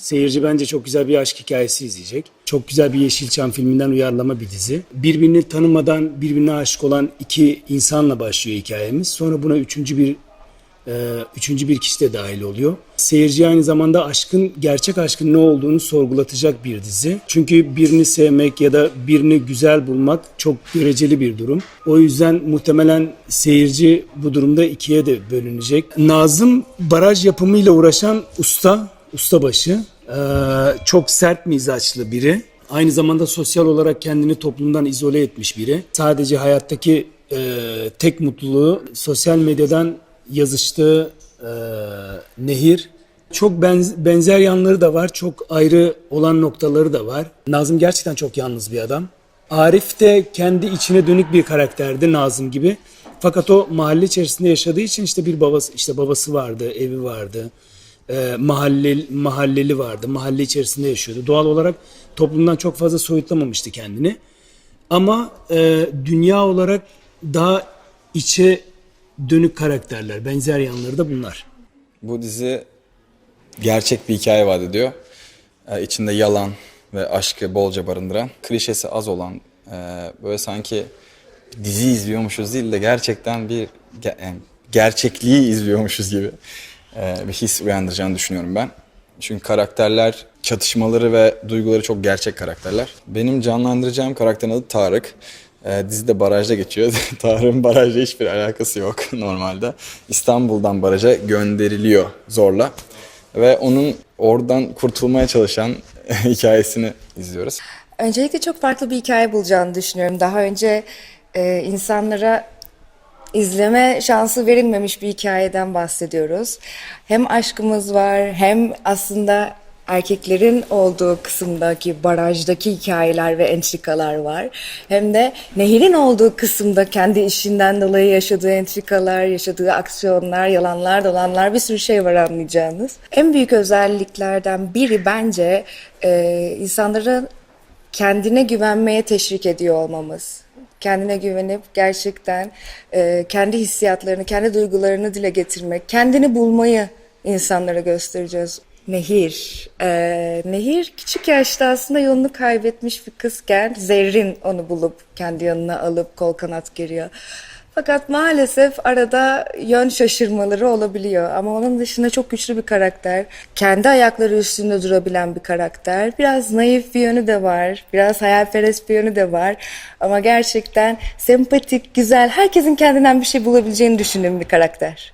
Seyirci bence çok güzel bir aşk hikayesi izleyecek. Çok güzel bir Yeşilçam filminden uyarlama bir dizi. Birbirini tanımadan birbirine aşık olan iki insanla başlıyor hikayemiz. Sonra buna üçüncü bir e, üçüncü bir kişi de dahil oluyor. Seyirci aynı zamanda aşkın, gerçek aşkın ne olduğunu sorgulatacak bir dizi. Çünkü birini sevmek ya da birini güzel bulmak çok göreceli bir durum. O yüzden muhtemelen seyirci bu durumda ikiye de bölünecek. Nazım baraj yapımıyla uğraşan usta, ustabaşı. Ee, çok sert mizaçlı biri. Aynı zamanda sosyal olarak kendini toplumdan izole etmiş biri. Sadece hayattaki e, tek mutluluğu sosyal medyadan yazıştığı e, Nehir. Çok benz- benzer yanları da var, çok ayrı olan noktaları da var. Nazım gerçekten çok yalnız bir adam. Arif de kendi içine dönük bir karakterdi Nazım gibi. Fakat o mahalle içerisinde yaşadığı için işte bir babası, işte babası vardı, evi vardı, e, mahalle, mahalleli vardı, mahalle içerisinde yaşıyordu. Doğal olarak toplumdan çok fazla soyutlamamıştı kendini. Ama e, dünya olarak daha içe dönük karakterler, benzer yanları da bunlar. Bu dizi gerçek bir hikaye vaat ediyor. Ee, içinde yalan ve aşkı bolca barındıran, klişesi az olan, e, böyle sanki dizi izliyormuşuz değil de gerçekten bir ge- yani gerçekliği izliyormuşuz gibi bir his uyandıracağını düşünüyorum ben. Çünkü karakterler, çatışmaları ve duyguları çok gerçek karakterler. Benim canlandıracağım karakterin adı Tarık. Ee, dizide barajda geçiyor. Tarık'ın barajla hiçbir alakası yok normalde. İstanbul'dan baraja gönderiliyor zorla. Ve onun oradan kurtulmaya çalışan hikayesini izliyoruz. Öncelikle çok farklı bir hikaye bulacağını düşünüyorum. Daha önce e, insanlara izleme şansı verilmemiş bir hikayeden bahsediyoruz. Hem aşkımız var hem aslında erkeklerin olduğu kısımdaki barajdaki hikayeler ve entrikalar var. Hem de Nehir'in olduğu kısımda kendi işinden dolayı yaşadığı entrikalar, yaşadığı aksiyonlar, yalanlar, dolanlar bir sürü şey var anlayacağınız. En büyük özelliklerden biri bence e, insanların kendine güvenmeye teşvik ediyor olmamız. Kendine güvenip gerçekten e, kendi hissiyatlarını, kendi duygularını dile getirmek, kendini bulmayı insanlara göstereceğiz. Nehir. E, Nehir küçük yaşta aslında yolunu kaybetmiş bir kızken Zerrin onu bulup kendi yanına alıp kol kanat geriyor. Fakat maalesef arada yön şaşırmaları olabiliyor. Ama onun dışında çok güçlü bir karakter. Kendi ayakları üstünde durabilen bir karakter. Biraz naif bir yönü de var. Biraz hayalperest bir yönü de var. Ama gerçekten sempatik, güzel, herkesin kendinden bir şey bulabileceğini düşündüğüm bir karakter.